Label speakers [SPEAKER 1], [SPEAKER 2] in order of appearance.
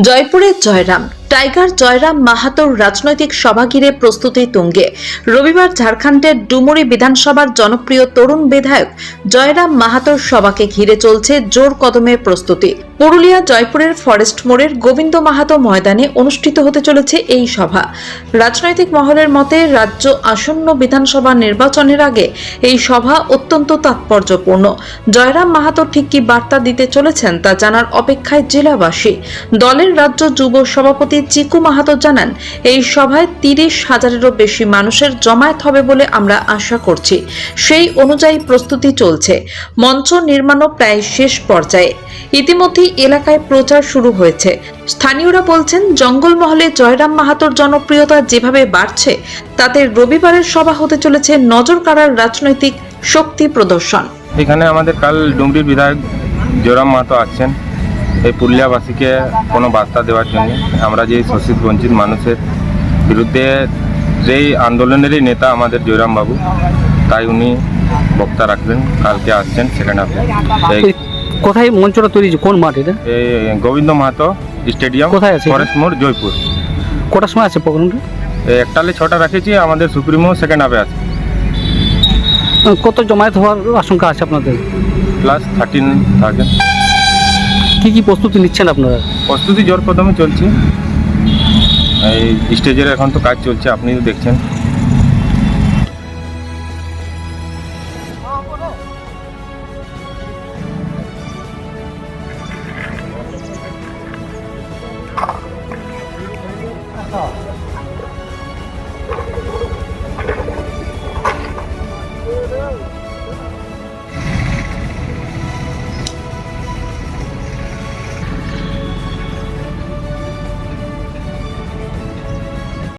[SPEAKER 1] জয়পুরে জয়রাম। টাইগার, জয়রাম মাহাতোর রাজনৈতিক সভা ঘিরে প্রস্তুতি তুঙ্গে। রবিবার ঝাড়খণ্ডের ডুমুরি বিধানসভার জনপ্রিয় তরুণ বিধায়ক জয়রাম মাহাতোর সভাকে ঘিরে চলছে জোর কদমে প্রস্তুতি। পুরুলিয়া জয়পুরের ফরেস্ট মোড়ের গোবিন্দ মাহাতো ময়দানে অনুষ্ঠিত হতে চলেছে এই সভা। রাজনৈতিক মহলের মতে, রাজ্য আসন্ন বিধানসভা নির্বাচনের আগে এই সভা অত্যন্ত তাৎপর্যপূর্ণ। জয়রাম মাহাতো ঠিক কি বার্তা দিতে চলেছেন তা জানার অপেক্ষায় জেলাবাসী। দলের রাজ্য যুব সভাপতি চিকু মাহাতো জানান, এই সভায় তিরিশ হাজারেরও বেশি মানুষের জমায়েত হবে বলে আমরা আশা করছি। সেই অনুযায়ী প্রস্তুতি চলছে। মঞ্চ নির্মাণও প্রায় শেষ পর্যায়ে। ইতিমধ্যেই এলাকায় প্রচার শুরু হয়েছে। স্থানীয়রা বলছেন, জঙ্গলমহলে জয়রাম মাহাতোর জনপ্রিয়তা যেভাবে বাড়ছে, তাতে রবিবারের সভা হতে চলেছে নজর কাড়ার রাজনৈতিক শক্তি প্রদর্শন।
[SPEAKER 2] এখানে আমাদের কাল ডুমরির বিধায়ক জোরাম মাহাতো আসছেন। এই পুরুলিয়াবাসীকে কোনো বার্তা দেওয়ার জন্য আমরা যে শোষিত বঞ্চিত মানুষের বিরুদ্ধে যেই আন্দোলনেরই নেতা আমাদের জয়রাম বাবু তাই উনি বক্তা রাখবেন কালকে আসছেন সেকেন্ড হাফে এই
[SPEAKER 3] কোথায় মঞ্চটা তৈরি কোন মাঠ এটা?
[SPEAKER 2] এই গোবিন্দ মাহাতো স্টেডিয়াম
[SPEAKER 3] কোথায় আছে?
[SPEAKER 2] ফরেস্ট মোড় জয়পুর।
[SPEAKER 3] কটার সময় আছে প্রোগ্রামটা?
[SPEAKER 2] একটালে ছটা রাখেছি আমাদের সুপ্রিমো সেকেন্ড হাফে আছে।
[SPEAKER 3] কত জমায়েত হওয়ার আশঙ্কা আছে আপনাদের?
[SPEAKER 2] প্লাস থার্টিন থার্টিন
[SPEAKER 3] কি কি প্রস্তুতি নিচ্ছেন আপনারা?
[SPEAKER 2] প্রস্তুতি জোর কদমে চলছে। এই স্টেজের এখন তো কাজ চলছে আপনি দেখছেন দেখছেন।